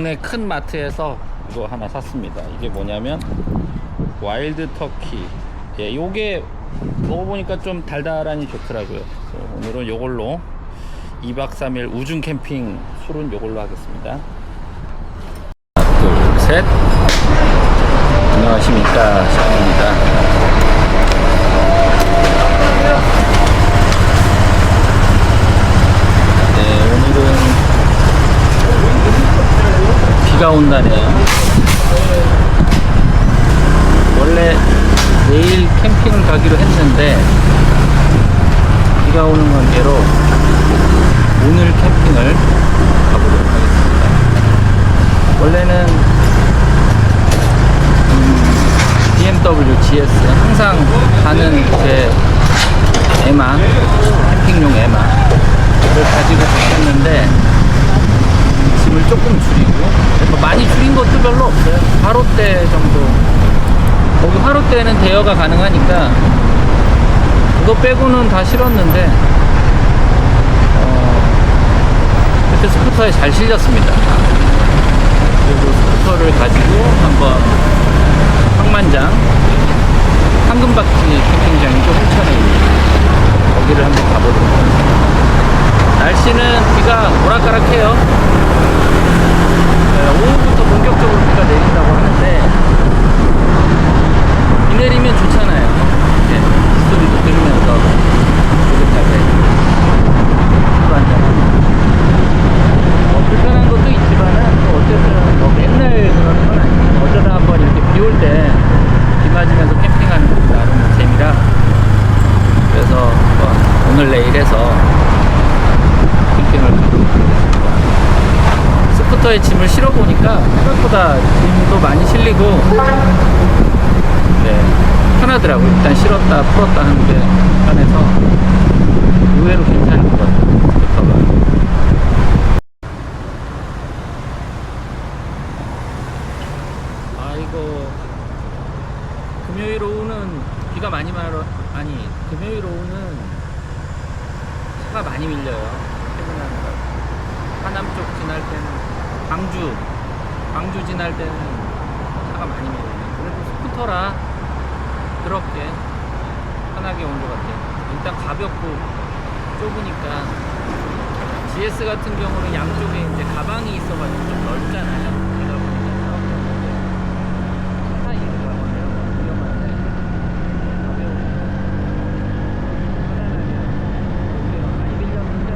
동네 큰 마트에서 이거 하나 샀습니다. 이게 뭐냐면 와일드 터키. 예, 요게 먹어보니까 좀 달달하니 좋더라고요. 그래서 오늘은 요걸로 2박 3일 우중 캠핑 술은 요걸로 하겠습니다. 하나, 둘, 셋. 안녕하십니까. 샤입니다 네, 오늘은 비가 온다네요. 원래 내일 캠핑을 가기로 했는데 비가 오는 관계로 오늘 캠핑을 가보도록 하겠습니다. 원래는 음, BMW GS 항상 가는 제 에마 캠핑용 에마를 가지고 갔었는데 짐을 조금 줄이고 뭐 많이 줄인 것도 별로 없어요. 화롯대 정도. 거기 화롯대는 대여가 가능하니까 그거 빼고는 다 실었는데 어, 그때 스쿠터에 잘 실렸습니다. 그리고 스쿠터를 가지고 한번 황만장 황금박지 캠핑장이죠 홍천에 있는 거기를 한번 가보도록 하겠습니다. 날씨는 비가 오락가락해요. 네, 오후부터 본격적으로 비가 내린다고 하는데 비 내리면 좋잖아요. 네, 빗소리도 들으면서 느긋하게 술 한잔하고 뭐 불편한 것도 있지만은 또 어쨌든 뭐 맨날 그러는 건 아니에요. 어쩌다 한번 이렇게 비 올 때 비 맞으면서 캠핑하는 것도 나름 재미라 그래서 한번 오늘 내일 해서 캠핑을 가도록 하겠습니다. 스쿠터에 짐을 실어보니까 생각보다 짐도 많이 실리고 네 편하더라고요. 일단 실었다 풀었다 하는 게 편해서 의외로 괜찮은 것 같아요. 스쿠터가. 아이고 금요일 오후는 비가 많이 말어 아니 금요일 오후는 차가 많이 밀려요 퇴근하는 거 하남 쪽 지날 때는 광주 광주 지날 때는 차가 많이 밀려요. 그래도 스쿠터라 그렇게 편하게 온 것 같아요. 일단 가볍고 좁으니까 GS 같은 경우는 양쪽에 이제 가방이 있어가지고 좀 넓잖아요 그러다 보니까 차가 이렇게 가거든요 위험한데 가벼워 편안하게 그래요. 많이 밀렸는데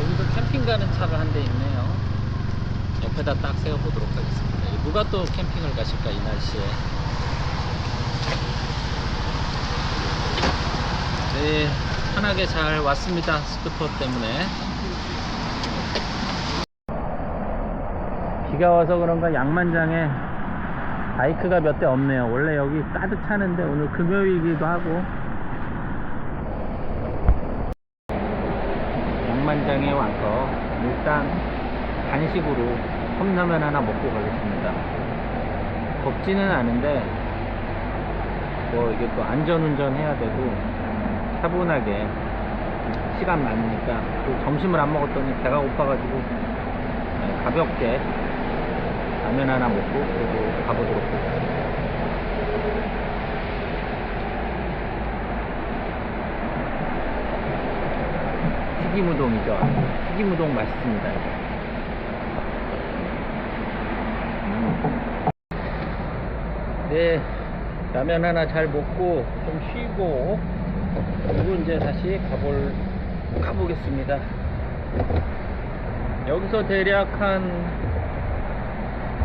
여기도 캠핑 가는 차가 한 대 있네요. 옆에다 딱 세워보도록 하겠습니다. 누가 또 캠핑을 가실까, 이 날씨에. 네, 편하게 잘 왔습니다. 스쿠터 때문에. 비가 와서 그런가 양만장에 바이크가 몇 대 없네요. 원래 여기 가득 차는데 오늘 금요일이기도 하고 양만장에 와서 일단 간식으로 컵라면 하나 먹고 가겠습니다. 덥지는 않은데 뭐 이게 또 안전운전 해야 되고 차분하게 시간 많으니까 또 점심을 안 먹었더니 배가 고파가지고 네, 가볍게 라면 하나 먹고 그리고 가보도록 하겠습니다. 튀김우동이죠. 튀김우동 맛있습니다. 이거. 네, 라면 하나 잘 먹고 좀 쉬고 그리고 이제 다시 가볼 가보겠습니다. 여기서 대략 한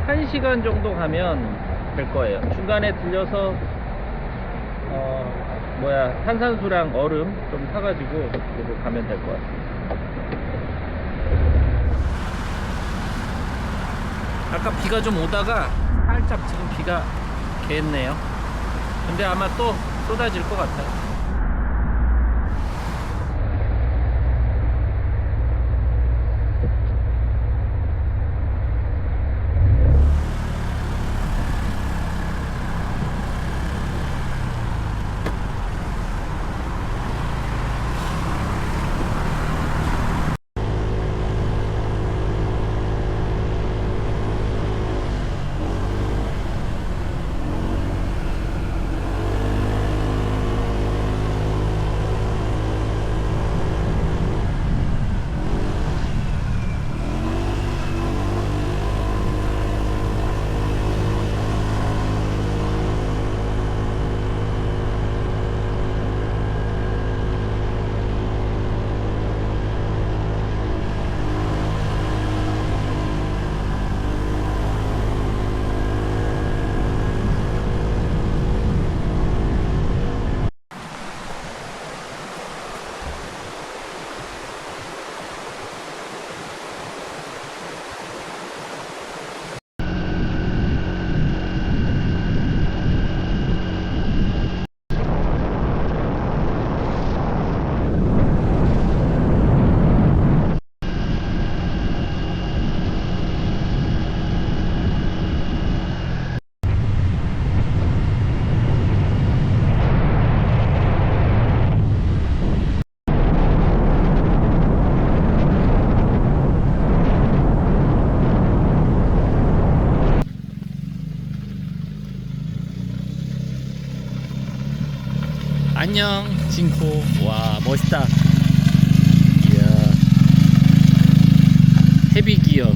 1시간 정도 가면 될 거예요. 중간에 들려서 어 뭐야 탄산수랑 얼음 좀 사가지고 그리고 가면 될 것 같습니다. 아까 비가 좀 오다가 살짝 지금 비가 개했네요. 근데 아마 또 쏟아질 것 같아요. 안녕 징코. 와 멋있다. 이야. 헤비기어.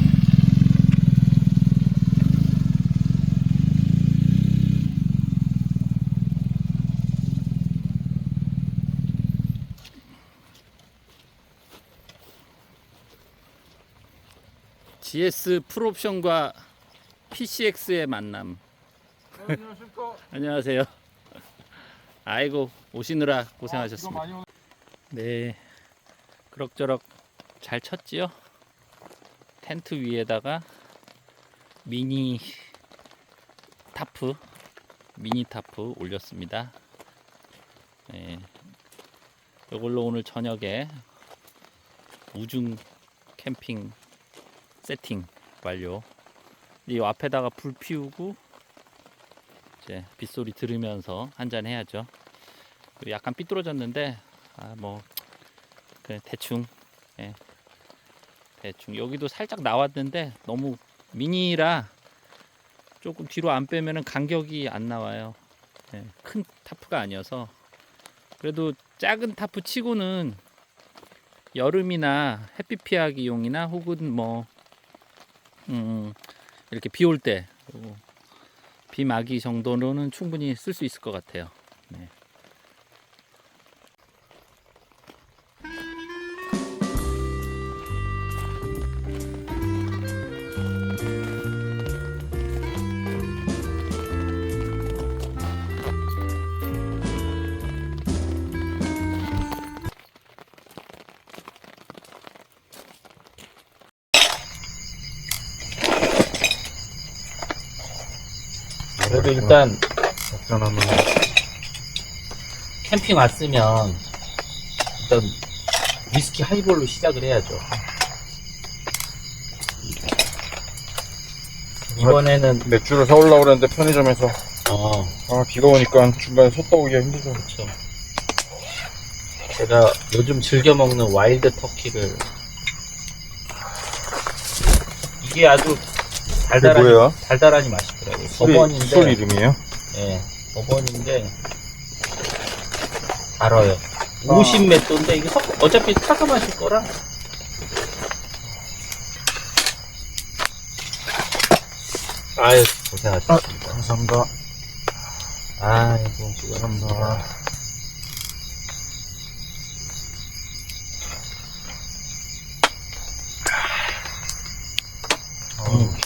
GS 풀옵션과 PCX의 만남. 안녕하세요 아이고 오시느라 아, 고생하셨습니다 오네. 네, 그럭저럭 잘 쳤지요. 텐트 위에다가 미니 타프, 미니 타프 올렸습니다. 네, 이걸로 오늘 저녁에 우중 캠핑 세팅 완료. 이 앞에다가 불 피우고 이제 빗소리 들으면서 한잔 해야죠. 그리고 약간 삐뚤어졌는데 아 뭐 그냥 대충 예. 대충 여기도 살짝 나왔는데 너무 미니라 조금 뒤로 안 빼면은 간격이 안 나와요 예, 큰 타프가 아니어서 그래도 작은 타프 치고는 여름이나 햇빛 피하기용이나 혹은 뭐 음, 이렇게 비 올 때 비 막이 정도로는 충분히 쓸 수 있을 것 같아요 네. 그래도 일단 작전하면 캠핑 왔으면 일단 위스키 하이볼로 시작을 해야죠. 이번에는 맥주를 사오려고 그랬는데 편의점에서 어아 비가 오니까 중간에 섰다 오기가 힘들죠. 그렇죠. 제가 요즘 즐겨 먹는 와일드 터키를 이게 아주 달달하니 뭐예요? 달달하니 맛있더라고요. 술, 버번인데 술 이름이에요? 예, 버번인데 달아요. 50몇 도인데 이게 섞- 어차피 타서 마실 거라. 아유 고생하셨습니다. 감사합니다. 아, 감사합니다.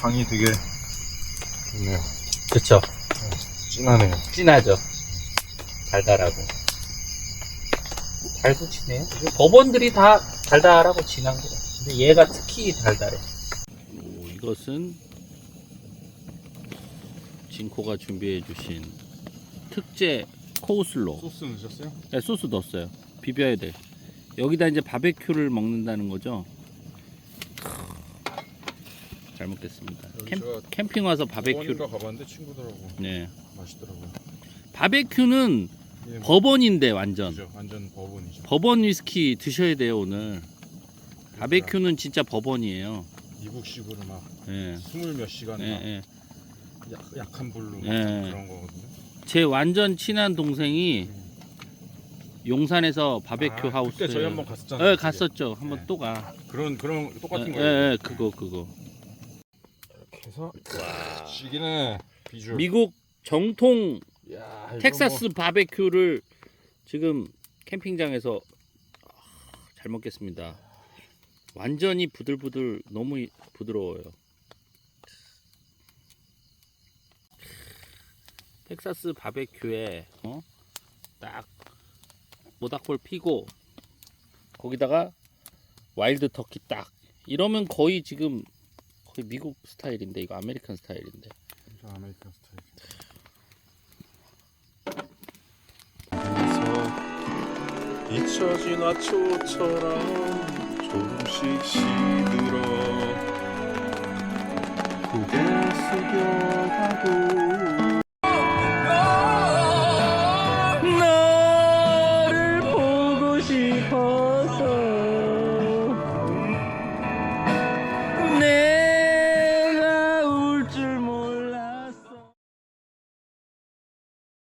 향이 되게 좋네요. 그쵸. 진하네요. 진하죠. 달달하고. 잘 붙이네요. 법원들이 다 달달하고 진한 거예요. 근데 얘가 특히 달달해. 오, 이것은 진코가 준비해 주신 특제 코우슬로. 소스 넣으셨어요? 네, 소스 넣었어요. 비벼야 돼. 여기다 이제 바베큐를 먹는다는 거죠. 크, 잘 먹겠습니다. 캠, 제가 캠핑 와서 바베큐. 가 가봤는데 친구들하고 네. 맛있더라고요. 바베큐는 예, 법원인데 완전. 그죠? 완전 버번이죠. 법원 위스키 드셔야 돼요 오늘. 바베큐는 진짜 법원이에요. 미국식으로 막 예. 스물 몇 시간 예, 막 예. 약, 약한 불로 막 예. 그런 거거든요. 제 완전 친한 동생이 용산에서 바베큐 아, 하우스. 그때 저희 한번 갔었잖아요. 네, 그게. 갔었죠. 한번 네. 또 가. 그런 그런 똑같은 예, 거예요. 예, 예, 그거 그거. 해서 시기네 비주얼. 미국 정통 야, 이거 텍사스 뭐 바베큐를 지금 캠핑장에서 아, 잘 먹겠습니다. 완전히 부들부들 너무 이- 부드러워요. 텍사스 바베큐에 어? 딱 모닥불 피고 거기다가 와일드 터키 딱 이러면 거의 지금 거의 미국 스타일인데 이거 아메리칸 스타일인데 저 아메리칸 스타일. 그래서 잊혀진 화초처럼 조금씩 시들어 고개 숙여가고